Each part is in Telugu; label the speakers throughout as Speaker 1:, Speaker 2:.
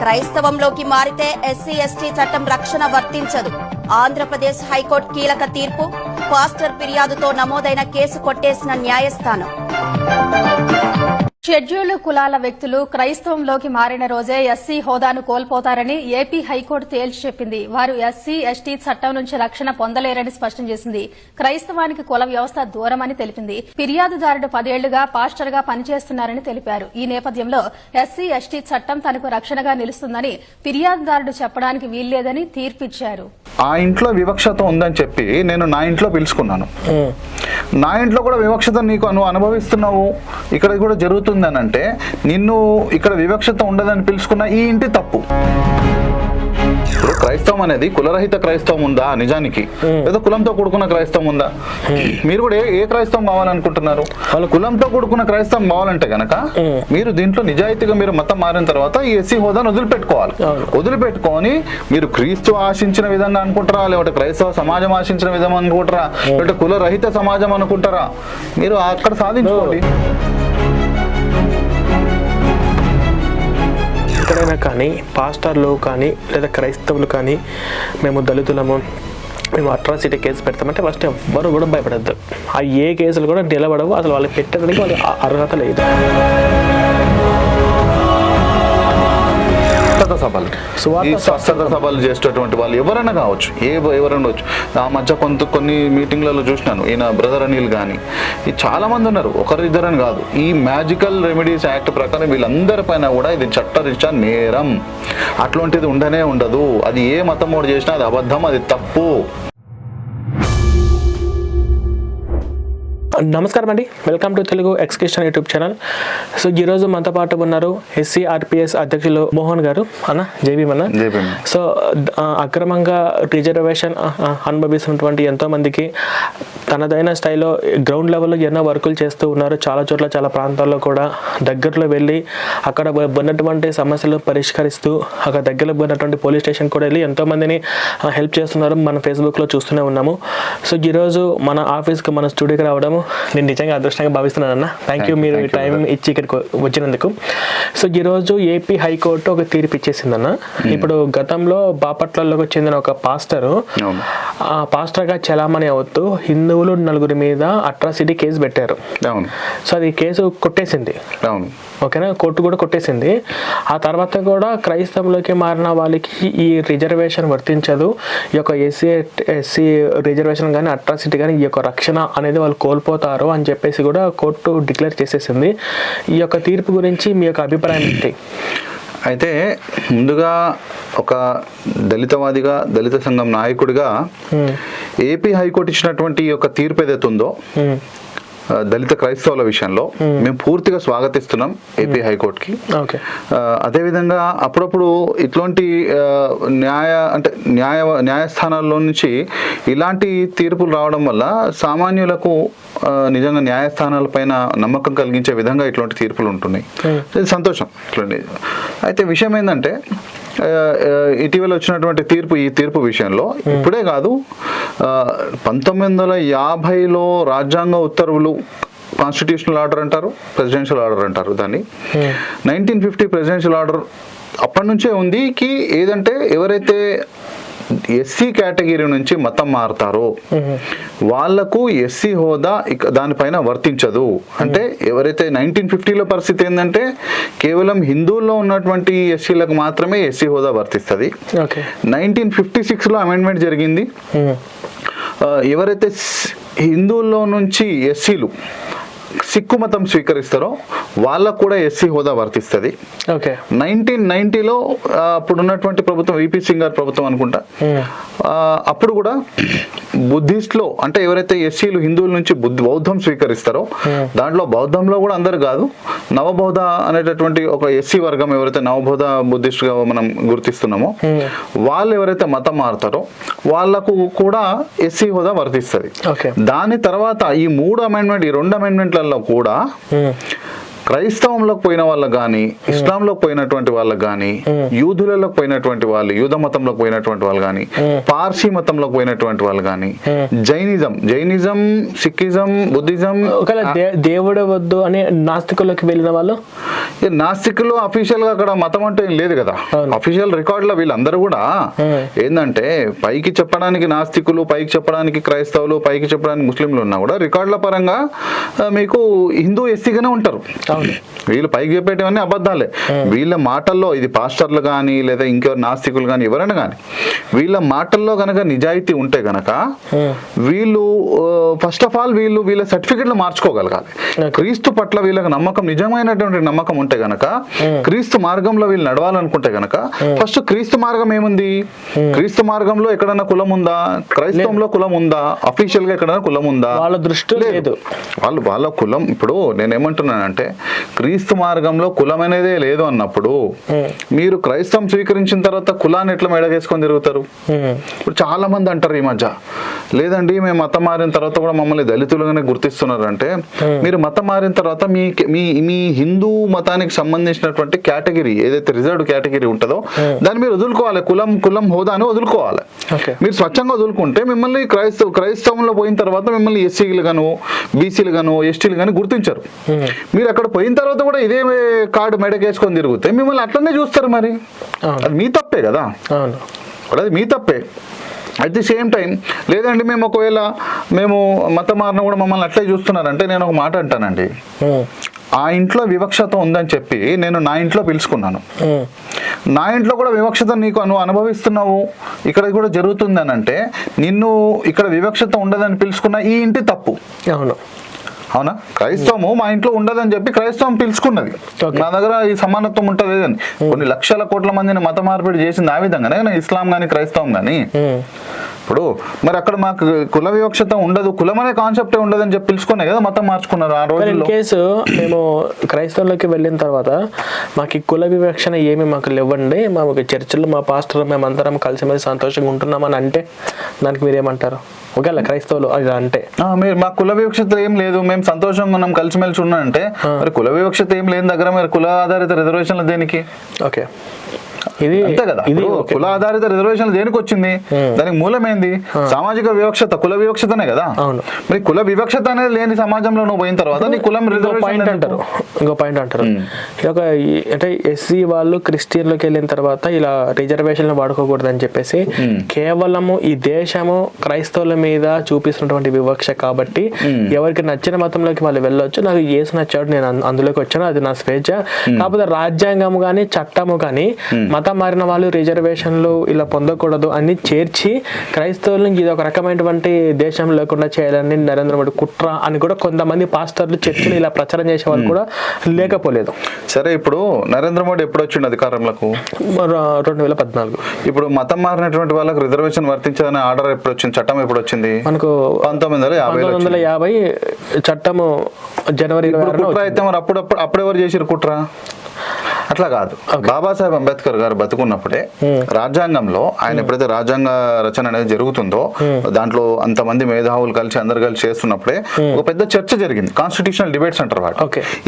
Speaker 1: క్రైస్తవంలోకి మారితే ఎస్సీ ఎస్టీ చట్టం రక్షణ వర్తించదు. ఆంధ్రప్రదేశ్ హైకోర్టు కీలక తీర్పు పాస్టర్ ఫిర్యాదుతో నమోదైన కేసు కొట్టేసిన న్యాయస్థానం.
Speaker 2: షెడ్యూల్డ్ కులాల వ్యక్తులు క్రైస్తవంలోకి మారిన రోజే ఎస్సీ హోదాను కోల్పోతారని ఏపీ హైకోర్టు తేల్చి చెప్పింది. వారు ఎస్సీ ఎస్టీ చట్టం నుంచి రక్షణ పొందలేరని స్పష్టం చేసింది. క్రైస్తవానికి కుల వ్యవస్థ దూరమని తెలిపింది. ఫిర్యాదుదారుడు పదేళ్ళుగా పాస్టర్గా పనిచేస్తున్నారని తెలిపారు. ఈ నేపథ్యంలో ఎస్సీ ఎస్టీ చట్టం తనకు రక్షణగా నిలుస్తుందని ఫిర్యాదుదారుడు చెప్పడానికి వీల్లేదని తీర్పిచ్చారు.
Speaker 3: ఆ ఇంట్లో వివక్షత ఉందని చెప్పి నేను నా ఇంట్లో పిలుచుకున్నాను. నా ఇంట్లో కూడా వివక్షత నీకు నువ్వు అనుభవిస్తున్నావు. ఇక్కడ కూడా జరుగుతుంది అని అంటే నిన్ను ఇక్కడ వివక్షత ఉండదని పిలుచుకున్న ఈ ఇంటి తప్పు. ఇప్పుడు క్రైస్తవం అనేది కులరహిత క్రైస్తవం ఉందా నిజానికి? లేదా కులంతో కూడుకున్న క్రైస్తవం ఉందా? మీరు కూడా ఏ క్రైస్తవం కావాలనుకుంటున్నారు? వాళ్ళు కులంతో కూడుకున్న క్రైస్తవం కావాలంటే గనక మీరు దీంట్లో నిజాయితీగా మీరు మతం మారిన తర్వాత ఈ ఎస్సీ హోదాను వదిలిపెట్టుకోవాలి. వదిలిపెట్టుకొని మీరు క్రీస్తు ఆశించిన విధంగా అనుకుంటారా? లేకపోతే క్రైస్తవ సమాజం ఆశించిన విధంగా అనుకుంటారా? లేకపోతే కులరహిత సమాజం అనుకుంటారా? మీరు అక్కడ సాధించుకోండి.
Speaker 4: ఎక్కడైనా కానీ పాస్టర్లు కానీ లేదా క్రైస్తవులు కానీ మేము దళితులము మేము అట్రాసిటీ కేసు పెడతామంటే ఫస్ట్ ఎవ్వరు కూడా భయపడద్దు. ఆ ఏ కేసులు కూడా నిలబడవు అసలు వాళ్ళకి పెట్టడానికి వాళ్ళకి అర్హత లేదు.
Speaker 3: స్వస్థత సభలు. ఈ స్వస్థత సభలు చేసేటటువంటి వాళ్ళు ఎవరైనా కావచ్చు ఏ ఎవరైనా వచ్చు ఆ మధ్య కొంత కొన్ని మీటింగ్లలో చూసినాను. ఈయన బ్రదర్ అనిల్ కానీ ఈ చాలా మంది ఉన్నారు. ఒకరిద్దరని కాదు. ఈ మ్యాజికల్ రెమెడీస్ యాక్ట్ ప్రకారం వీళ్ళందరి పైన కూడా ఇది చట్టరీత్యా నేరం. అట్లాంటిది ఉండనే ఉండదు. అది ఏ మతం చేసినా అది అబద్ధం అది తప్పు.
Speaker 4: నమస్కారం అండి. వెల్కమ్ టు తెలుగు ఎక్స్క్రిషన్ యూట్యూబ్ ఛానల్ సో ఈరోజు మనతో పాటు ఉన్నారు ఎస్సీ ఆర్పిఎస్ అధ్యక్షులు మోహన్ గారు. అన్న జేబీ అన్న. సో అక్రమంగా రిజర్వేషన్ అనుభవిస్తున్నటువంటి ఎంతో మందికి తనదైన స్టైల్లో గ్రౌండ్ లెవెల్లో ఎన్నో వర్కులు చేస్తూ ఉన్నారు. చాలా చోట్ల చాలా ప్రాంతాల్లో కూడా దగ్గరలో వెళ్ళి అక్కడ ఉన్న- ఉన్నటువంటి సమస్యలు పరిష్కరిస్తూ అక్కడ దగ్గరలో ఉన్నటువంటి పోలీస్ స్టేషన్ కూడా వెళ్ళి ఎంతో మందిని హెల్ప్ చేస్తున్నారు. మన ఫేస్బుక్లో చూస్తూనే ఉన్నాము. సో ఈరోజు మన ఆఫీస్కి మన స్టూడియోకి రావడము నేను నిజంగా అదృష్టంగా భావిస్తున్నాను అన్న. థ్యాంక్ యూ మీరు టైం ఇచ్చి ఇక్కడికి వచ్చినందుకు. సో ఈరోజు ఏపీ హైకోర్టు ఒక తీర్పు ఇచ్చేసిందన్న ఇప్పుడు గతంలో బాపట్లలోకి చెందిన ఒక పాస్టరు. ఆ పాస్టర్గా చలామణి అవుతూ హిందువులు నలుగురి మీద అట్రాసిటీ కేసు పెట్టారు. సో అది కేసు కొట్టేసింది. ఓకేనా? కోర్టు కూడా కొట్టేసింది. ఆ తర్వాత కూడా క్రైస్తవంలోకి మారిన వాళ్ళకి ఈ రిజర్వేషన్ వర్తించదు. ఈ యొక్క ఎస్సీ ఎస్సీ రిజర్వేషన్ కానీ అట్రాసిటీ కానీ ఈ యొక్క రక్షణ అనేది వాళ్ళు కోల్పోతారు అని చెప్పేసి కూడా కోర్టు డిక్లేర్ చేసేసింది. ఈ యొక్క తీర్పు గురించి మీ యొక్క అభిప్రాయం ఏంటి?
Speaker 3: అయితే ముందుగా ఒక దళితవాదిగా దళిత సంఘం నాయకుడిగా ఏపీ హైకోర్టు ఇచ్చినటువంటి ఈ యొక్క తీర్పు ఏదైతే ఉందో దళిత క్రైస్తవుల విషయంలో మేము పూర్తిగా స్వాగతిస్తున్నాం ఏపీ హైకోర్టుకి.
Speaker 4: ఓకే
Speaker 3: ఆ, అదేవిధంగా అప్పుడప్పుడు ఇట్లాంటి న్యాయ అంటే న్యాయ న్యాయస్థానాల్లో నుంచి ఇలాంటి తీర్పులు రావడం వల్ల సామాన్యులకు నిజంగా న్యాయస్థానాల పైన నమ్మకం కలిగించే విధంగా ఇట్లాంటి తీర్పులు ఉంటున్నాయి. ఇది సంతోషం. ఇట్లాంటి అయితే విషయం ఏంటంటే ఇటీవల వచ్చినటువంటి తీర్పు ఈ తీర్పు విషయంలో ఇప్పుడే కాదు పంతొమ్మిది వందల యాభైలో రాజ్యాంగ ఉత్తర్వులు కాన్స్టిట్యూషనల్ ఆర్డర్ అంటారు ప్రెసిడెన్షియల్ ఆర్డర్ అంటారు దాన్ని. నైన్టీన్ ఫిఫ్టీ ప్రెసిడెన్షియల్ ఆర్డర్ అప్పటి నుంచే ఉంది కి ఏదంటే ఎవరైతే ఎస్సీ కేటగిరీ నుంచి మతం మారుతారో. వాళ్ళకు ఎస్సీ హోదా ఇక దానిపైన వర్తించదు. అంటే ఎవరైతే నైన్టీన్ ఫిఫ్టీలో పరిస్థితి ఏంటంటే కేవలం హిందువుల్లో ఉన్నటువంటి ఎస్సీలకు మాత్రమే ఎస్సీ హోదా వర్తిస్తుంది. నైన్టీన్ ఫిఫ్టీ సిక్స్లో అమెండ్మెంట్ జరిగింది. ఎవరైతే హిందువుల్లో నుంచి ఎస్సీలు సిక్కు మతం స్వీకరిస్తారో వాళ్ళకు కూడా ఎస్సీ హోదా వర్తిస్తుంది.
Speaker 4: ఓకే.
Speaker 3: నైన్టీన్ నైన్టీలో అప్పుడు ఉన్నటువంటి ప్రభుత్వం విపి సింగ్ గారి ప్రభుత్వం అనుకుంటా. అప్పుడు కూడా బుద్ధిస్ట్లో అంటే ఎవరైతే ఎస్సీలు హిందువుల నుంచి బుద్ధ బౌద్ధం స్వీకరిస్తారో దాంట్లో బౌద్ధంలో కూడా అందరు కాదు. నవబౌద్ధ అనేటటువంటి ఒక ఎస్సీ వర్గం ఎవరైతే నవబౌద్ధ బుద్ధిస్ట్గా మనం గుర్తిస్తున్నామో వాళ్ళు ఎవరైతే మతం మారుతారో వాళ్ళకు కూడా ఎస్సీ హోదా వర్తిస్తుంది. దాని తర్వాత ఈ మూడు అమెండ్మెంట్ ఈ రెండు అమెండ్మెంట్లలో కూడా
Speaker 4: మ్మ్.
Speaker 3: క్రైస్తవంలోకి పోయిన వాళ్ళకి కానీ ఇస్లాంలోకి పోయినటువంటి వాళ్ళకి కానీ యూదులలోకి పోయినటువంటి వాళ్ళు యూద మతంలోకి పోయినటువంటి వాళ్ళు కానీ పార్సీ మతంలోకి పోయినటువంటి వాళ్ళు కానీ జైనిజం జైనిజం సిక్కిజం బుద్ధిజం
Speaker 4: దేవుడే వద్దు అని నాస్తికుల్లోకి వెళ్ళిన వాళ్ళు
Speaker 3: నాస్తికులు అఫీషియల్గా అక్కడ మతం అంటే ఏం లేదు కదా. అఫీషియల్ రికార్డ్లో వీళ్ళందరూ కూడా. ఏంటంటే పైకి చెప్పడానికి నాస్తికులు పైకి చెప్పడానికి క్రైస్తవులు పైకి చెప్పడానికి ముస్లింలు ఉన్నా కూడా రికార్డుల పరంగా మీకు హిందూ ఎస్సీగానే ఉంటారు. వీళ్ళు పైకి చెప్పేటివన్నీ అబద్ధాలే. వీళ్ళ మాటల్లో ఇది పాస్టర్లు కానీ లేదా ఇంకెవరు నాస్తికులు కానీ ఎవరైనా కానీ వీళ్ళ మాటల్లో గనక నిజాయితీ ఉంటే గనక వీళ్ళు ఫస్ట్ ఆఫ్ ఆల్ వీళ్ళు వీళ్ళ సర్టిఫికెట్లు మార్చుకోగలగాలి. క్రీస్తు పట్ల వీళ్ళకి నమ్మకం నిజమైనటువంటి నమ్మకం ఉంటే గనక క్రీస్తు మార్గంలో వీళ్ళు నడవాలనుకుంటే గనక ఫస్ట్ క్రీస్తు మార్గం ఏముంది? క్రీస్తు మార్గంలో ఎక్కడన్నా కులం ఉందా? క్రైస్తవంలో కులం ఉందా? అఫీషియల్గా ఎక్కడైనా కులం ఉందా?
Speaker 4: వాళ్ళ దృష్టిలో లేదు.
Speaker 3: వాళ్ళు వాళ్ళ కులం ఇప్పుడు నేను ఏమంటున్నానంటే క్రీస్తు మార్గంలో కులం అనేదే లేదు అన్నప్పుడు మీరు క్రైస్తవం స్వీకరించిన తర్వాత కులాన్ని ఎట్లా మెడగేసుకొని తిరుగుతారు. ఇప్పుడు చాలా మంది అంటారు ఈ మధ్య లేదండి మేము మతం మారిన తర్వాత కూడా మమ్మల్ని దళితులుగానే గుర్తిస్తున్నారు అంటే మీరు మతం మారిన తర్వాత మీ మీ మీ హిందూ మతానికి సంబంధించినటువంటి కేటగిరీ ఏదైతే రిజర్వ్డ్ కేటగిరీ ఉంటుందో దాన్ని మీరు వదులుకోవాలి. కులం కులం హోదాని వదులుకోవాలి. మీరు స్వచ్ఛంగా వదులుకుంటే మిమ్మల్ని క్రైస్తవ క్రైస్తవంలో పోయిన తర్వాత మిమ్మల్ని ఎస్సీలు గాను బీసీలు గాను ఎస్టీలు గాను గుర్తించరు. మీరు అక్కడ పోయిన తర్వాత కూడా ఇదే కార్డు మెడకేసుకొని తిరిగితే మిమ్మల్ని అట్లనే చూస్తారు మరి. అది మీ తప్పే కదా. అది మీ తప్పే. అట్ ది సేమ్ టైం లేదండి మేము ఒకవేళ మేము మత మారిన కూడా మమ్మల్ని అట్లే చూస్తున్నారంటే నేను ఒక మాట అంటానండి. ఆ. ఇంట్లో వివక్షత ఉందని చెప్పి నేను నా ఇంట్లో పిలుచుకున్నాను. నా ఇంట్లో కూడా వివక్షత నీకు నువ్వు అనుభవిస్తున్నావు. ఇక్కడ కూడా జరుగుతుంది అని అంటే నిన్ను ఇక్కడ వివక్షత ఉండదని పిలుచుకున్న ఈ ఇంటి తప్పు.
Speaker 4: అవును.
Speaker 3: అవునా? క్రైస్తవము మా ఇంట్లో ఉండదని చెప్పి క్రైస్తవం పిలుచుకున్నది. నా దగ్గర ఈ సమానత్వం ఉంటుంది అని కొన్ని లక్షల కోట్ల మందిని మత మార్పిడి చేసింది ఆ విధంగానే ఇస్లాం కానీ క్రైస్తవం కానీ ఇప్పుడు మరి అక్కడ మాకు కుల వివక్షత ఉండదు. కులం అనే కాన్సెప్టే ఉండదని చెప్పి పిలుచుకునే కదా మతం మార్చుకున్నారు ఆ రోజుల్లో.
Speaker 4: కేసు మేము క్రైస్తవంలోకి వెళ్ళిన తర్వాత మాకు ఈ కుల వివక్షణ ఏమి మాకు లేవండి. మాకు చర్చిలో మా పాస్టర్ మేమందరం కలిసిమెలిసి సంతోషంగా ఉంటున్నామని అంటే దానికి మీరేమంటారు? ఒకవేళ క్రైస్తవులు అది అంటే.
Speaker 3: మీరు మా కుల వివక్షత ఏం లేదు. మేము సంతోషంగా ఉన్నాం కలిసిమెలిసి ఉన్నామంటే మరి కుల వివక్షత ఏం లేని దగ్గర మరి కుల ఆధారిత రిజర్వేషన్లు దేనికి?
Speaker 4: ఓకే. ఇది
Speaker 3: అంతే కదా.
Speaker 4: ఇది
Speaker 3: కుల ఆధారిత రిజర్వేషన్ దేనికి వచ్చింది దానికి మూలమైంది? సామాజిక వివక్షత కుల వివక్షతనే కదా.
Speaker 4: అవును.
Speaker 3: మరి కుల వివక్షత అనేది లేని సమాజంలో నువ్వు పోయిన తర్వాత నీ కులం
Speaker 4: పాయింట్ అంటారు. ఇంకో పాయింట్ అంటారు. ఈ- అంటే ఎస్సీ వాళ్ళు క్రిస్టియన్లోకి వెళ్ళిన తర్వాత ఇలా రిజర్వేషన్ వాడుకోకూడదు అని చెప్పేసి కేవలము ఈ దేశము క్రైస్తవుల మీద చూపిస్తున్నటువంటి వివక్ష కాబట్టి ఎవరికి నచ్చిన మతంలోకి వాళ్ళు వెళ్ళొచ్చు. నాకు ఏసు నచ్చాడు నేను అంద- అందులోకి వచ్చాను అది నా స్వేచ్ఛ. కాకపోతే రాజ్యాంగము కానీ చట్టము కానీ మతం మారిన వాళ్ళు రిజర్వేషన్లు ఇలా పొందకూడదు అని చేర్చి క్రైస్తవులను ఇది ఒక రకమైనటువంటి దేశం లేకుండా చేయాలని నరేంద్ర మోడీ కుట్ర అని కూడా కొంతమంది పాస్టర్లు చర్చలు ఇలా ప్రచారం చేసే వాళ్ళు కూడా లేకపోలేదు.
Speaker 3: సరే ఇప్పుడు నరేంద్ర మోడీ ఎప్పుడు వచ్చిండు అధికారంలోకి?
Speaker 4: మరి రెండు వేల పద్నాలుగు.
Speaker 3: ఇప్పుడు మతం మారినటువంటి వాళ్ళకి రిజర్వేషన్ వర్తించదనే ఆర్డర్ ఎప్పుడు వచ్చింది? చట్టం ఎప్పుడు వచ్చింది?
Speaker 4: మనకు
Speaker 3: పంతొమ్మిది వందల యాభై
Speaker 4: చట్టము జనవరి ఇరవై ఆరున
Speaker 3: కుట్ర అయితే మరి అప్పుడు అప్పుడు అప్పుడెవరు చేసిరు కుట్ర? అట్లా కాదు. బాబాసాహెబ్ అంబేద్కర్ గారు బతుకున్నప్పుడే రాజ్యాంగంలో ఆయన ఎప్పుడైతే రాజ్యాంగ రచన అనేది జరుగుతుందో దాంట్లో అంతమంది మేధావులు కలిసి అందరు కలిసి చేస్తున్నప్పుడే ఒక పెద్ద చర్చ జరిగింది. కాన్స్టిట్యూషనల్ డిబేట్స్ అంటారు వాటి.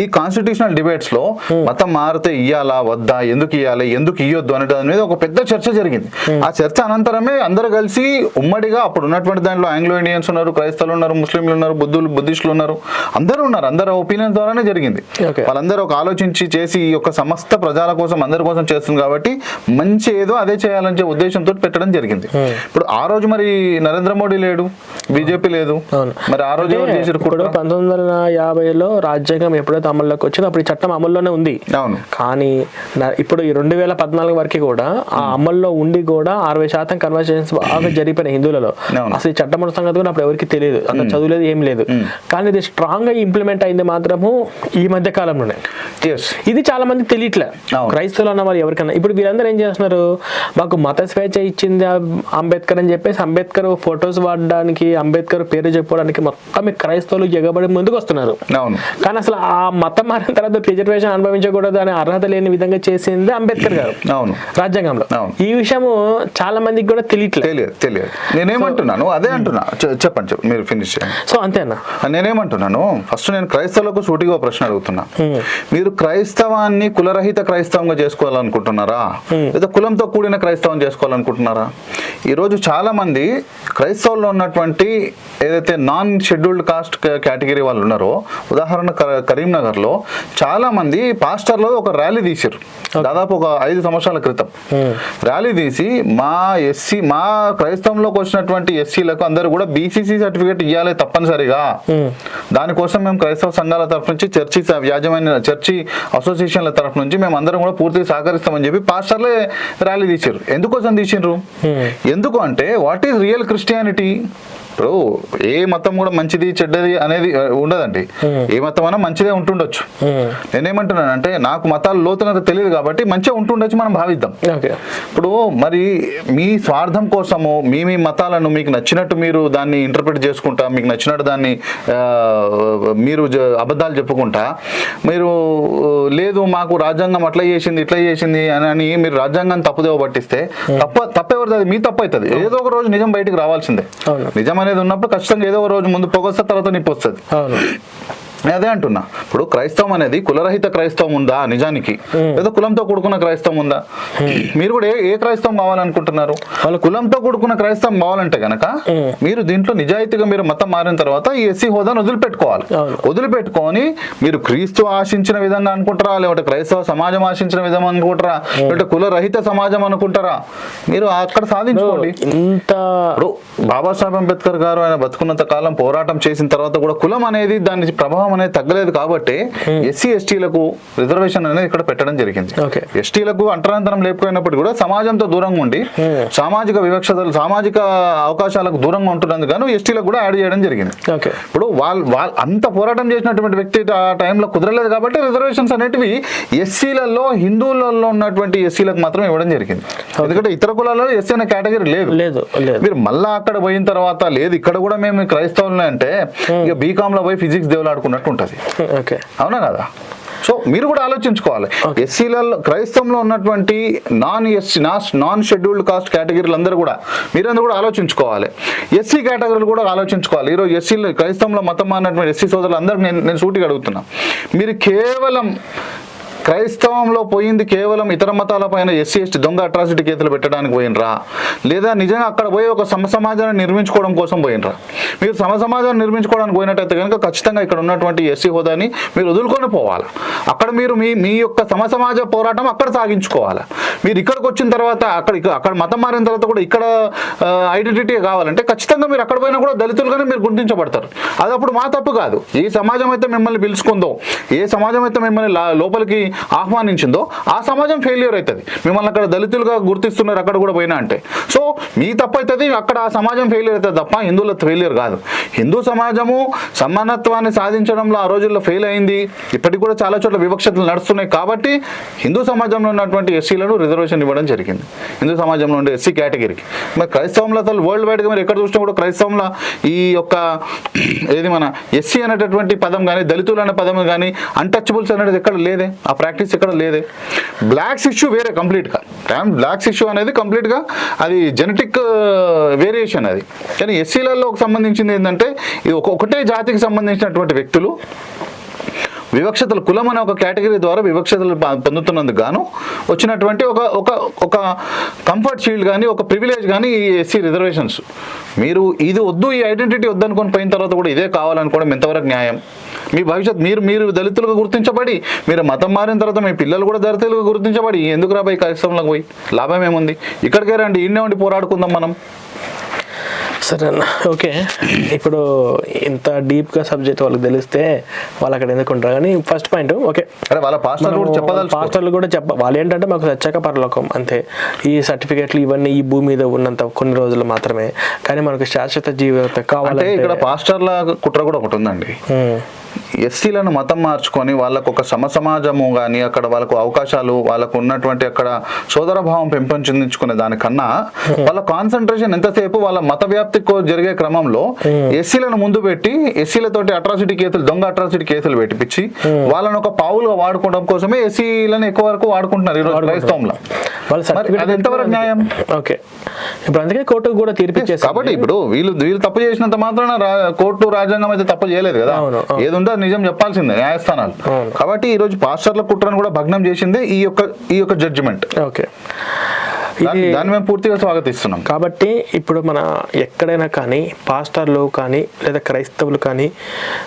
Speaker 3: ఈ కాన్స్టిట్యూషనల్ డిబేట్స్లో మతం మారితే ఇయ్యాలా వద్దా ఎందుకు ఇయ్యాలి ఎందుకు ఇయ్యొద్దు అనే దాని మీద ఒక పెద్ద చర్చ జరిగింది. ఆ చర్చ అనంతరమే అందరు కలిసి ఉమ్మడిగా అప్పుడు ఉన్నటువంటి దాంట్లో ఆంగ్లో ఇండియన్స్ ఉన్నారు క్రైస్తవులు ఉన్నారు ముస్లింలు ఉన్నారు బుద్ధులు బుద్ధిస్టులు ఉన్నారు. అందరూ ఉన్నారు. అందరు ఒపీనియన్ ద్వారానే జరిగింది. వాళ్ళందరూ ఒక ఆలోచించి చేసి ఈ యొక్క సమస్త ప్రజల కోసం అందరి కోసం చేస్తుంది కాబట్టి మంచి ఏదో అదే చేయాలని ఉద్దేశంతో పెట్టడం జరిగింది. ఇప్పుడు ఆ రోజు మరి నరేంద్ర మోడీ లేడు బీజేపీ లేదు.
Speaker 4: అవును.
Speaker 3: మరి ఆ రోజు ఎవరు
Speaker 4: అంటే
Speaker 3: చేసారు
Speaker 4: ఇప్పుడు పంతొమ్మిది వందల యాభైలో రాజ్యాంగం ఎప్పుడైతే అమల్లోకి వచ్చిందో అప్పుడు ఈ చట్టం అమల్లోనే ఉంది.
Speaker 3: అవును.
Speaker 4: కానీ ఇప్పుడు ఈ రెండు వేల పద్నాలుగు వరకు కూడా ఆ అమల్లో ఉండి కూడా అరవై శాతం కన్వర్సేషన్స్ బాగా జరిగిపోయినాయి హిందువులలో. అసలు ఈ చట్టం సంగతి కూడా అప్పుడు ఎవరికి తెలియదు. అంత చదువులేదు ఏం లేదు. కానీ ఇది స్ట్రాంగ్గా ఇంప్లిమెంట్ అయింది మాత్రము ఈ మధ్య కాలంలోనే. ఇది చాలా మంది తెలియట్లే. క్రైస్తవులు అన్న వాళ్ళు ఎవరికన్నా. ఇప్పుడు వీళ్ళందరూ ఏం చేస్తున్నారు? మాకు మత స్వేచ్ఛ ఇచ్చింది అంబేద్కర్ అని చెప్పేసి అంబేద్కర్ ఫొటోస్ వాడడానికి అంబేద్కర్ పేరు చెప్పుకోవడానికి మొత్తం క్రైస్తవులు ఎగబడి ముందుకు వస్తున్నారు.
Speaker 3: అవును.
Speaker 4: కానీ అసలు ఆ మతం మారిన తర్వాత రిజర్వేషన్ అనుభవించకూడదు అనే అర్హత లేని విధంగా చేసింది అంబేద్కర్ గారు.
Speaker 3: అవును.
Speaker 4: రాజ్యాంగంలో.
Speaker 3: అవును.
Speaker 4: ఈ విషయము చాలా మందికి కూడా తెలియట్లేదు.
Speaker 3: తెలియదు తెలియదు. నేనేమంటున్నాను? అదే అంటున్నా. చెప్పండి చెప్పండి. మీరు ఫినిష్
Speaker 4: సో అంతేనా
Speaker 3: నేనేమంటున్నాను? ఫస్ట్ నేను క్రైస్తవులకు సూటిగా ప్రశ్న అడుగుతున్నా. మీరు క్రైస్తవాన్ని కులరహిత క్రైస్తవంగా చేసుకోవాలనుకుంటున్నారా? లేదా కులంతో కూడిన క్రైస్తవం చేసుకోవాలనుకుంటున్నారా? ఈరోజు చాలా మంది క్రైస్తవుల్లో ఉన్నటువంటి ఏదైతే నాన్ షెడ్యూల్డ్ కాస్ట్ కేటగిరీ వాళ్ళు ఉన్నారో ఉదాహరణ కరీంనగర్లో చాలా మంది పాస్టర్లో ఒక ర్యాలీ తీసారు దాదాపు ఒక ఐదు సంవత్సరాల క్రితం. ర్యాలీ తీసి మా ఎస్సీ మా క్రైస్తవంలోకి వచ్చినటువంటి ఎస్సీలకు అందరూ కూడా బీసీసీ సర్టిఫికేట్ ఇవ్వాలి తప్పనిసరిగా. దానికోసం మేము క్రైస్తవ సంఘాల తరఫు నుంచి చర్చి యాజమాన్య చర్చి అసోసియేషన్ల తరఫు నుంచి మేము అందరం కూడా పూర్తిగా సహకరిస్తామని చెప్పి పాస్టర్లే ర్యాలీ తీసారు ఎందుకోసం తీసిండ్రు? ఎందుకు అంటే వాట్ ఈస్ రియల్ క్రిస్టియానిటీ? ఇప్పుడు ఏ మతం కూడా మంచిది చెడ్డది అనేది ఉండదండి. ఏ మతం అయినా మంచిదే ఉంటుండొచ్చు. నేనేమంటున్నానంటే నాకు మతాలు లోతునంత తెలియదు కాబట్టి మంచిగా ఉంటుండొచ్చు మనం భావిద్దాం. ఇప్పుడు మరి మీ స్వార్థం కోసము మీ మీ మతాలను మీకు నచ్చినట్టు మీరు దాన్ని ఇంటర్ప్రిట్ చేసుకుంటా మీకు నచ్చినట్టు దాన్ని మీరు అబద్ధాలు చెప్పుకుంటా మీరు లేదు మాకు రాజ్యాంగం అట్లా చేసింది ఇట్లా చేసింది అని మీరు రాజ్యాంగాన్ని తప్పుదేవ పట్టిస్తే తప్ప తప్పెవరిది అది? మీ తప్పు అవుతుంది. ఏదో ఒక రోజు నిజం బయటికి రావాల్సిందే. నిజం అనేది ఉన్నప్పుడు ఖచ్చితంగా ఏదో ఒక రోజు ముందు పొగొస్తే తర్వాత నిప్పు వస్తుంది. అదే అంటున్నా. ఇప్పుడు క్రైస్తవం అనేది కులరహిత క్రైస్తవం ఉందా నిజానికి? లేదా కులంతో కూడుకున్న క్రైస్తవం ఉందా? మీరు కూడా ఏ క్రైస్తవం కావాలనుకుంటున్నారు? వాళ్ళు కులంతో కూడుకున్న క్రైస్తవం కావాలంటే గనక మీరు దీంట్లో నిజాయితీగా మీరు మతం మారిన తర్వాత ఈ ఎస్సీ హోదాను వదిలిపెట్టుకోవాలి. వదిలిపెట్టుకొని మీరు క్రీస్తు ఆశించిన విధంగా అనుకుంటారా? లేకపోతే క్రైస్తవ సమాజం ఆశించిన విధంగా అనుకుంటారా? లేకపోతే కులరహిత సమాజం అనుకుంటారా? మీరు అక్కడ సాధించుకోండి.
Speaker 4: ఇంత
Speaker 3: బాబాసాహెబ్ అంబేద్కర్ గారు ఆయన బతుకున్నంత కాలం పోరాటం చేసిన తర్వాత కూడా కులం అనేది దాని ప్రభావం అనేది తగ్గలేదు కాబట్టి ఎస్సీ ఎస్టీలకు రిజర్వేషన్ అనేది ఇక్కడ పెట్టడం జరిగింది. ఎస్టీలకు అంటరాంతరం లేకపోయినప్పటికీ కూడా సమాజంతో దూరంగా ఉండి సామాజిక వివక్షతలు సామాజిక అవకాశాలకు దూరంగా ఉంటున్నందుకు గాను ఎస్టీలకు కూడా యాడ్ చేయడం జరిగింది. ఇప్పుడు వాళ్ళు వాళ్ళు అంత పోరాటం చేసినటువంటి వ్యక్తి ఆ టైంలో కుదరలేదు కాబట్టి రిజర్వేషన్స్ అనేటివి ఎస్సీలలో హిందువులలో ఉన్నటువంటి ఎస్సీలకు మాత్రం ఇవ్వడం జరిగింది. ఎందుకంటే ఇతర కులాలలో ఎస్సీ అనే కేటగిరీ లేదు.
Speaker 4: లేదు
Speaker 3: మీరు మళ్ళా అక్కడ పోయిన తర్వాత లేదు ఇక్కడ కూడా మేము క్రైస్తవులనే అంటే ఇక బీకామ్లో పోయి ఫిజిక్స్ దేవులాడుకున్నట్టు ఉంటది.
Speaker 4: ఓకే.
Speaker 3: అవునా కదా? సో మీరు కూడా ఆలోచించుకోవాలి. ఎస్సీలలో క్రైస్తవంలో ఉన్నటువంటి non SC non scheduled caste కేటగిరీలు అందరూ కూడా మీరందరూ కూడా ఆలోచించుకోవాలి. ఎస్సీ కేటగిరీలు కూడా ఆలోచించుకోవాలి. ఈరోజు ఎస్సీలో క్రైస్తవంలో మతం అన్నటువంటి ఎస్సీ సోదరులు అందరూ నేను నేను సూటిగా అడుగుతున్నా. మీరు కేవలం క్రైస్తవంలో పోయింది కేవలం ఇతర మతాల పైన ఎస్సీ ఎస్టీ దొంగ అట్రాసిటీ కేసులు పెట్టడానికి పోయినరా? లేదా నిజంగా అక్కడ పోయి ఒక సమ సమాజాన్ని నిర్మించుకోవడం కోసం పోయినరా? మీరు సమ సమాజాన్ని నిర్మించుకోవడానికి పోయినట్టయితే కనుక ఖచ్చితంగా ఇక్కడ ఉన్నటువంటి ఎస్సీ హోదాని మీరు వదులుకొని పోవాలి? అక్కడ మీరు మీ మీ యొక్క సమ సమాజ పోరాటం అక్కడ సాగించుకోవాలి? మీరు ఇక్కడికి వచ్చిన తర్వాత అక్కడ అక్కడ మతం మారిన తర్వాత కూడా ఇక్కడ ఐడెంటిటీ కావాలంటే ఖచ్చితంగా మీరు అక్కడ పోయినా కూడా దళితులుగానే మీరు గుర్తించబడతారు. అది అప్పుడు మా తప్పు కాదు. ఏ సమాజం అయితే మిమ్మల్ని పిలుచుకుందో. ఏ సమాజం అయితే మిమ్మల్ని లోపలికి ఆహ్వానించిందో ఆ సమాజం ఫెయిల్యూర్ అవుతుంది. మిమ్మల్ని అక్కడ దళితులుగా గుర్తిస్తున్నారు అక్కడ కూడా పోయినా అంటే. సో మీ తప్పు అవుతుంది అక్కడ ఆ సమాజం ఫెయిల్యూర్ అవుతుంది తప్ప హిందువుల ఫెయిల్యూర్ కాదు. హిందూ సమాజము సమానత్వాన్ని సాధించడంలో ఆ రోజుల్లో ఫెయిల్ అయింది. ఇప్పటికి కూడా చాలా చోట్ల వివక్షతలు నడుస్తున్నాయి కాబట్టి హిందూ సమాజంలో ఉన్నటువంటి ఎస్సీలను రిజర్వేషన్ ఇవ్వడం జరిగింది. హిందూ సమాజంలో ఉండే ఎస్సీ కేటగిరీకి మరి క్రైస్తవంలో అసలు వరల్డ్ వైడ్గా మీరు ఎక్కడ చూసినా కూడా క్రైస్తవంలో ఈ యొక్క ఏది మన ఎస్సీ అనేటటువంటి పదం కానీ దళితులు అనే పదం కానీ అన్టచబుల్స్ అనేది ఎక్కడ లేదే. ఆ ప్రాక్టీస్ ఇక్కడ లేదే. బ్లాక్స్ ఇష్యూ వేరే కంప్లీట్గా బ్లాక్స్ ఇష్యూ అనేది కంప్లీట్గా అది జెనెటిక్ వేరియేషన్ uh, అది. కానీ ఎస్సీలలో సంబంధించింది ఏంటంటే ఇది ఒక్కొక్కటే ఒకటే జాతికి సంబంధించినటువంటి వ్యక్తులు వివక్షతలు కులం అనే ఒక కేటగిరీ ద్వారా వివక్షతలు పొందుతున్నందుకు గాను వచ్చినటువంటి ఒక ఒక ఒక కంఫర్ట్ షీల్డ్ కానీ ఒక ప్రివిలేజ్ కానీ ఈ ఎస్సీ రిజర్వేషన్స్ మీరు ఇది వద్దు ఈ ఐడెంటిటీ వద్దనుకొని పోయిన తర్వాత కూడా ఇదే కావాలనుకోవడం ఎంతవరకు న్యాయం. మీ భవిష్యత్ మీరు మీరు దళితులుగా గుర్తించబడి మీరు మతం మారిన తర్వాత మీ పిల్లలు కూడా దళితులుగా గుర్తించబడి ఎందుకు రాబోయే కార్యక్రమంలోకి పోయి? లాభం ఏముంది? ఇక్కడికే రండి ఇన్నే ఉండి పోరాడుకుందాం మనం.
Speaker 4: సరే అన్న ఓకే. ఇప్పుడు ఇంత డీప్గా సబ్జెక్ట్ వాళ్ళకి తెలిస్తే వాళ్ళు అక్కడ ఎందుకు ఉంటారు? కానీ ఫస్ట్ పాయింట్ ఓకే.
Speaker 3: అరే వాళ్ళ పాస్టర్ కూడా చెప్పదలుచుకో.
Speaker 4: పాస్టర్లు కూడా చెప్ప వాళ్ళు ఏంటంటే మాకు సచ్చాక పరలోకం అంతే. ఈ సర్టిఫికెట్లు ఇవన్నీ ఈ భూమి మీద ఉన్నంత కొన్ని రోజులు మాత్రమే. కానీ మనకు శాశ్వత జీవితం కావాలంటే
Speaker 3: ఇక్కడ పాస్టర్ల కుట్ర కూడా ఒకటి ఉందండి. ఎస్సీలను మతం మార్చుకొని వాళ్ళకు ఒక సమసమాజము కానీ అక్కడ వాళ్ళకు అవకాశాలు వాళ్ళకు ఉన్నటువంటి అక్కడ సోదరభావం పెంపొందించుకునే దానికన్నా వాళ్ళ కాన్సన్ట్రేషన్ ఎంతసేపు వాళ్ళ మత వ్యాప్తి జరిగే క్రమంలో ఎస్సీలను ముందు పెట్టి ఎస్సీలతోటి అట్రాసిటీ కేసులు దొంగ అట్రాసిటీ కేసులు పెట్టిపించి వాళ్ళని ఒక పావులుగా వాడుకోవడం కోసమే ఎస్సీలను ఎక్కువ వరకు వాడుకుంటున్నారు ఈరోజు క్రైస్తవంలో. అది ఎంతవరకు న్యాయం?
Speaker 4: ఓకే. ఇప్పుడు అందుకే కోర్టుకు కూడా
Speaker 3: కాబట్టి ఇప్పుడు వీళ్ళు వీళ్ళు తప్పు చేసినంత మాత్రాన కోర్టు రాజ్యాంగం అయితే తప్పు చేయలేదు కదా. ఏది ఉందో నిజం చెప్పాల్సిందే న్యాయస్థానాలు. కాబట్టి ఈ రోజు పాస్టర్ల కుట్రను కూడా భగ్నం చేసిందే ఈ యొక్క ఈ యొక్క జడ్జిమెంట్
Speaker 4: ఓకే.
Speaker 3: దాన్ని మేము పూర్తిగా స్వాగతిస్తున్నాం.
Speaker 4: కాబట్టి ఇప్పుడు మన ఎక్కడైనా కానీ పాస్టర్లు కానీ లేదా క్రైస్తవులు కానీ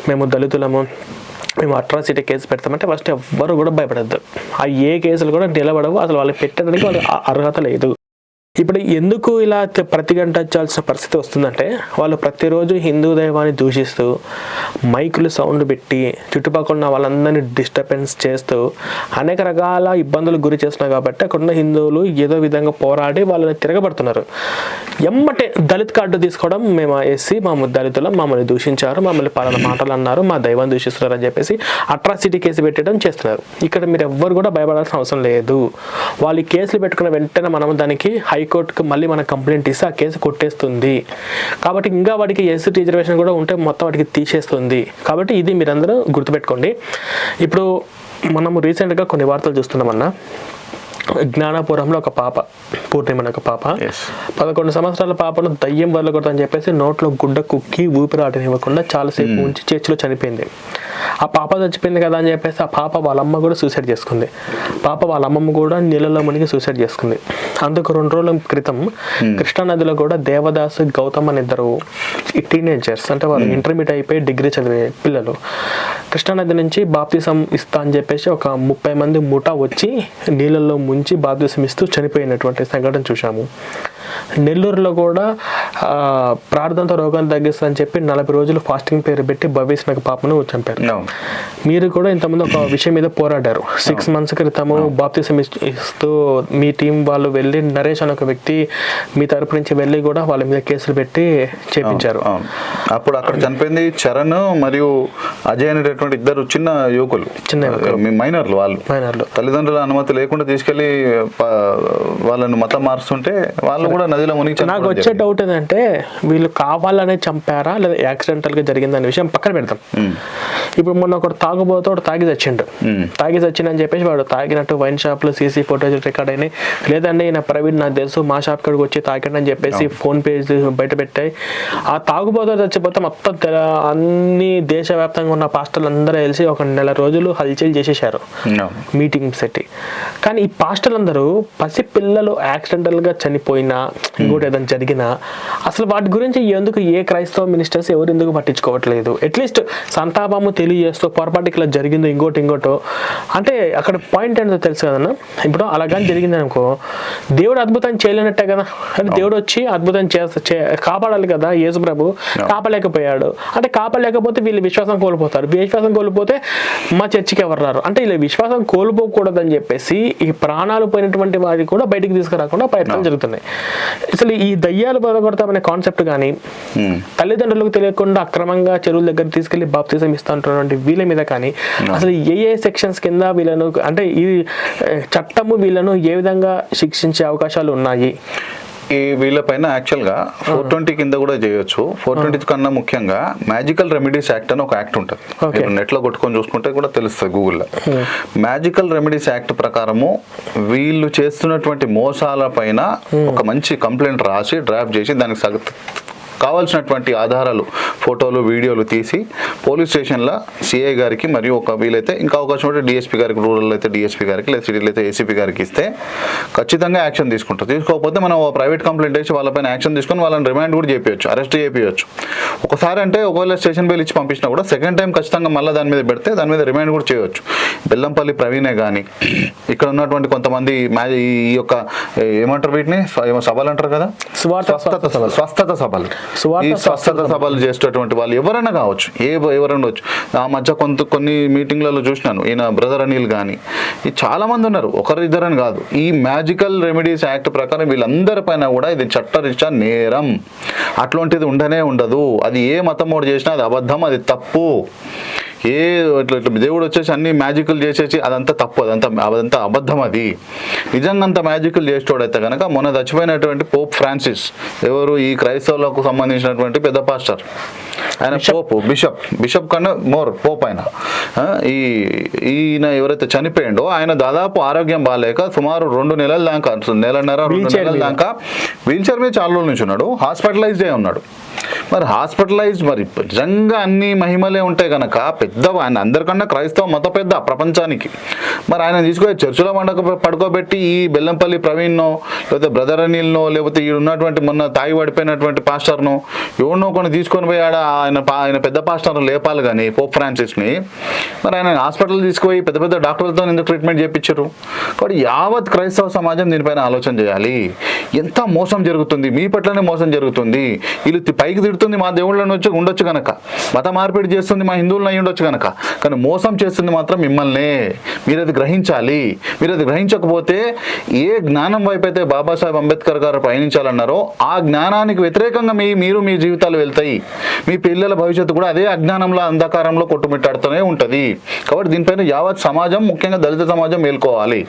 Speaker 4: మేము దళితులము మేము అట్రాసిటీ కేసు పెడతామంటే ఫస్ట్ ఎవ్వరు కూడా భయపడద్దు. ఆ ఏ కేసులు కూడా నిలబడవు అసలు వాళ్ళకి పెట్టడానికి వాళ్ళకి అర్హత లేదు. ఇప్పుడు ఎందుకు ఇలా ప్రతి గంట వచ్చాల్సిన పరిస్థితి వస్తుందంటే వాళ్ళు ప్రతిరోజు హిందూ దైవాన్ని దూషిస్తూ మైకులు సౌండ్ పెట్టి చుట్టుపక్కల ఉన్న వాళ్ళందరినీ డిస్టర్బెన్స్ చేస్తూ అనేక రకాల ఇబ్బందులు గురి చేస్తున్నారు కాబట్టి అక్కడ ఉన్న హిందువులు ఏదో విధంగా పోరాడి వాళ్ళని తిరగబడుతున్నారు. ఎమ్మటే దళిత్ కార్డు తీసుకోవడం మేము వేసి మా దళితులు మమ్మల్ని దూషించారు మమ్మల్ని పలానా మాటలు అన్నారు మా దైవాన్ని దూషిస్తున్నారు అని చెప్పేసి అట్రాసిటీ కేసు పెట్టడం చేస్తున్నారు. ఇక్కడ మీరు ఎవ్వరు కూడా భయపడాల్సిన అవసరం లేదు. వాళ్ళు కేసులు పెట్టుకున్న వెంటనే మనం దానికి హైకోర్టుకి మళ్ళీ మనం కంప్లైంట్ ఇస్తే ఆ కేసు కొట్టేస్తుంది. కాబట్టి ఇంకా వాడికి ఎస్సీ రిజర్వేషన్ కూడా ఉంటే మొత్తం వాటికి తీసేస్తుంది. కాబట్టి ఇది మీరందరూ గుర్తుపెట్టుకోండి. ఇప్పుడు మనము రీసెంట్గా కొన్ని వార్తలు చూస్తున్నామన్నా. జ్ఞానాపురంలో ఒక పాప పూర్ణిమ ఒక పాప. పదకొండు సంవత్సరాల పాపను దయ్యం వదలకూడదని చెప్పేసి నోట్లో గుడ్డ కుక్కి ఊపిరాటనివ్వకుండా చాలాసేపు ఉంచి చర్చిలో చనిపోయింది. ఆ పాప చచ్చిపోయింది కదా అని చెప్పేసి ఆ పాప వాళ్ళ అమ్మ కూడా సూసైడ్ చేసుకుంది. పాప వాళ్ళ అమ్మమ్మ కూడా నీళ్ళలో మునిగి సూసైడ్ చేసుకుంది. అందుకు రెండు రోజుల క్రితం కృష్ణా నదిలో కూడా దేవదాస్ గౌతమ్ అని ఇద్దరు టీనేజర్స్ అంటే వాళ్ళు ఇంటర్మీడియట్ అయిపోయి డిగ్రీ చదివే పిల్లలు. కృష్ణా నది నుంచి బాప్తిసం ఇస్తా అని చెప్పేసి ఒక ముప్పై మంది ముఠా వచ్చి నీళ్ళల్లో ముంచి భారతదేశం ఇస్తూ చనిపోయినటువంటి సంఘటన చూశాము. నెల్లూరులో కూడా ఆ, ప్రార్థనతో రోగాన్ని తగ్గిస్తుందని చెప్పి నలభై రోజులు ఫాస్టింగ్ పేరు పెట్టి నాకు పాపను చంపారు. మీరు కూడా ఇంతకుముందు ఒక విషయం మీద పోరాడారు. సిక్స్ మంత్స్ క్రితము బాప్తిసం ఇస్- ఇస్తూ మీ టీం వాళ్ళు వెళ్ళి నరేష్ అనే ఒక వ్యక్తి మీ తరపు నుంచి వెళ్ళి కూడా వాళ్ళ మీద కేసులు పెట్టి చేపించారు.
Speaker 3: అప్పుడు అక్కడ చనిపోయింది చరణ్ మరియు అజయ్ అనేటటువంటి ఇద్దరు చిన్న యువకులు.
Speaker 4: చిన్న
Speaker 3: మైనర్లు వాళ్ళు.
Speaker 4: మైనర్లు.
Speaker 3: తల్లిదండ్రుల అనుమతి లేకుండా తీసుకెళ్ళి వాళ్ళను మతం మారుస్తుంటే వాళ్ళు కూడా నదిలో మునిగి
Speaker 4: నాకు వచ్చే. డౌట్ ఏంటంటే వీళ్ళు కావాలనే చంపారా లేదా యాక్సిడెంటల్గా జరిగిందనే విషయం పక్కన పెడతాం. ఇప్పుడు మొన్న ఒకడు తాగుబోతే ఒకడు తాగి చచ్చిండు.
Speaker 3: మ్మ్.
Speaker 4: తాగి చచ్చిండని చెప్పేసి వాడు తాగినట్టు వైన్ షాప్లో సీసీ ఫోటోస్ రికార్డ్ అయినాయి. లేదండి ఈయన ప్రవీణ్ నాకు తెలుసు మా షాప్ కాడికి వచ్చి తాకండి అని చెప్పేసి ఫోన్ పేజ్ బయట పెట్టాయి. ఆ తాగుబోతే చచ్చిపోతే మొత్తం అన్ని దేశవ్యాప్తంగా ఉన్న పాస్టర్లు అందరూ కలిసి ఒక నెల రోజులు హల్చల్ చేసేసారు. మీటింగ్ పెట్టి. కానీ ఈ పాస్టర్లందరూ పసి పిల్లలు యాక్సిడెంటల్గా చనిపోయినా ఇంకోటి ఏదైనా జరిగినా అసలు వాటి గురించి ఎందుకు ఏ క్రైస్తవ మినిస్టర్స్ ఎవరు ఎందుకు పట్టించుకోవట్లేదు? అట్లీస్ట్ సంతాపము తెలియజేస్తూ పొరపాటుకి ఇలా జరిగిందో ఇంకోటి ఇంకోటో. అంటే అక్కడ పాయింట్ ఏంటో తెలుసు కదన్నా? ఇప్పుడు అలాగని జరిగింది అనుకో దేవుడు అద్భుతం చేయలేనట్టే కదా? అంటే దేవుడు వచ్చి అద్భుతం చేస్తా కాపాడాలి కదా యేసు ప్రభు? కాపలేకపోయాడు. అంటే కాపలేకపోతే వీళ్ళు విశ్వాసం కోల్పోతారు. విశ్వాసం కోల్పోతే మా చర్చికి ఎవరు రారు? అంటే ఇలా విశ్వాసం కోల్పోకూడదని చెప్పేసి ఈ ప్రాణాలు పోయినటువంటి వారికి కూడా బయటికి తీసుకురాకుండా ప్రయత్నాలు జరుగుతున్నాయి. అసలు ఈ దయ్యాలు బదకొడతామనే కాన్సెప్ట్ కానీ. తల్లిదండ్రులకు తెలియకుండా అక్రమంగా చెరువుల దగ్గర తీసుకెళ్ళి బాప్తిజం ఇస్తా ఉంటున్నటువంటి వీళ్ళ మీద కానీ అసలు ఏ ఏ సెక్షన్స్ కింద వీళ్ళను అంటే ఈ చట్టము వీళ్ళను ఏ విధంగా శిక్షించే అవకాశాలు ఉన్నాయి?
Speaker 3: ఈ వీళ్ళపైన యాక్చువల్గా ఫోర్ ట్వంటీ కింద కూడా చేయొచ్చు. ఫోర్ ట్వంటీ కన్నా ముఖ్యంగా మ్యాజికల్ రెమెడీస్ యాక్ట్ అని ఒక యాక్ట్ ఉంటుంది.
Speaker 4: Okay.
Speaker 3: మీరు నెట్లో కొట్టుకొని చూసుకుంటే కూడా తెలుస్తుంది గూగుల్లో మ్యాజికల్ రెమెడీస్ యాక్ట్ ప్రకారము వీళ్ళు చేస్తున్నటువంటి మోసాల పైన ఒక మంచి కంప్లైంట్ రాసి డ్రాఫ్ట్ చేసి దానికి కావాల్సినటువంటి ఆధారాలు ఫోటోలు వీడియోలు తీసి పోలీస్ స్టేషన్లో సిఐ గారికి మరియు ఒక వీలైతే ఇంకా అవకాశం ఉంటే డిఎస్పీ గారికి రూరల్ అయితే డిఎస్పీ గారికి లేదా సిటీలో అయితే ఏసీపీ గారికి ఇస్తే ఖచ్చితంగా యాక్షన్ తీసుకుంటారు. తీసుకోకపోతే మనం ప్రైవేట్ కంప్లైంట్ వేసి వాళ్ళపైన యాక్షన్ తీసుకొని వాళ్ళని రిమాండ్ కూడా చేపించచ్చు అరెస్ట్ చేపించచ్చు ఒకసారి అంటే ఒకవేళ స్టేషన్ బెయిల్ ఇచ్చి పంపించినా కూడా సెకండ్ టైం ఖచ్చితంగా మళ్ళీ దాని మీద పెడితే దాని మీద రిమాండ్ కూడా చేయవచ్చు బెల్లంపల్లి ప్రవీణే కానీ ఇక్కడ ఉన్నటువంటి కొంతమంది ఈ యొక్క ఏమంటారు వీటిని? ఏమో సభలు అంటారు కదా? స్వస్థత సభలు స్వస్థత సభలు. ఈ స్వస్థత సభలు చేసేటటువంటి వాళ్ళు ఎవరైనా కావచ్చు ఏ ఎవరైనా వచ్చు ఆ మధ్య కొంత కొన్ని మీటింగ్లలో చూసినాను ఈయన బ్రదర్ అనిల్ కానీ ఈ చాలా మంది ఉన్నారు ఒకరు ఇద్దరని కాదు. ఈ మ్యాజికల్ రెమెడీస్ యాక్ట్ ప్రకారం వీళ్ళందరి పైన కూడా ఇది చట్టరీత్యా నేరం. అట్లాంటిది ఉండనే ఉండదు. అది ఏ మతం చేసినా అది అబద్ధం అది తప్పు. ఏ ఇట్లా ఇట్లా దేవుడు వచ్చేసి అన్ని మ్యాజిక్లు చేసేసి అదంతా తప్పు అదంతా అదంతా అబద్ధం అది. నిజంగా అంత మ్యాజిక్లు చేసేటోడైతే కనుక మొన్న చచ్చిపోయినటువంటి పోప్ ఫ్రాన్సిస్ ఎవరు ఈ క్రైస్తవులకు సంబంధించినటువంటి పెద్ద పాస్టర్ ఆయన పోప్ బిషప్ బిషప్ కన్నా మోర్ పోప్ ఆయన. ఈ ఈయన ఎవరైతే చనిపోయిండో ఆయన దాదాపు ఆరోగ్యం బాగాలేక సుమారు రెండు నెలల దాకా నెలన్నర రెండు నెలల. దాకా వీల్ చైర్ మీద చాలా రోజుల నుంచి ఉన్నాడు. హాస్పిటలైజ్డ్ అయి ఉన్నాడు. మరి హాస్పిటలైజ్ మరి నిజంగా అన్ని మహిమలే ఉంటాయి కనుక పెద్ద ఆయన అందరికన్నా క్రైస్తవ మత పెద్ద ప్రపంచానికి. మరి ఆయన తీసుకొని చర్చిలో వండక పడుకోబెట్టి ఈ బెల్లంపల్లి ప్రవీణ్నో లేకపోతే బ్రదర్ అనిల్నో లేకపోతే ఈ ఉన్నటువంటి మొన్న తాగి పడిపోయినటువంటి పాస్టర్ను ఎవరినో కొన్ని తీసుకొని పోయి ఆడ ఆయన పా- ఆయన పెద్ద పాస్టర్ లేపాలి కానీ పోప్ ఫ్రాన్సిస్ని. మరి ఆయన హాస్పిటల్ తీసుకుపోయి పెద్ద పెద్ద డాక్టర్లతో ఎందుకు ట్రీట్మెంట్ చేయించారు కాబట్టి యావత్ క్రైస్తవ సమాజం దీనిపైన ఆలోచన చేయాలి. ఎంత మోసం జరుగుతుంది? మీ పట్లనే మోసం జరుగుతుంది. వీళ్ళు పైకి తిడుతుంది మా దేవుళ్ళని వచ్చి ఉండొచ్చు కనుక మత మార్పిడి చేస్తుంది మా హిందువులను అయి ఉండొచ్చు కనుక కానీ మోసం చేస్తుంది మాత్రం మిమ్మల్నే. మీరు అది గ్రహించాలి. మీరు అది గ్రహించకపోతే ఏ జ్ఞానం వైపు అయితే బాబాసాహెబ్ అంబేద్కర్ గారు పయనించాలన్నారో ఆ జ్ఞానానికి వ్యతిరేకంగా మీ మీరు మీ జీవితాలు వెళ్తాయి. మీ పిల్లల భవిష్యత్తు కూడా అదే అజ్ఞానంలో అంధకారంలో కొట్టుమిట్టాడుతూనే ఉంటుంది. కాబట్టి దీనిపైన యావత్ సమాజం ముఖ్యంగా దళిత సమాజం మేల్కోవాలి.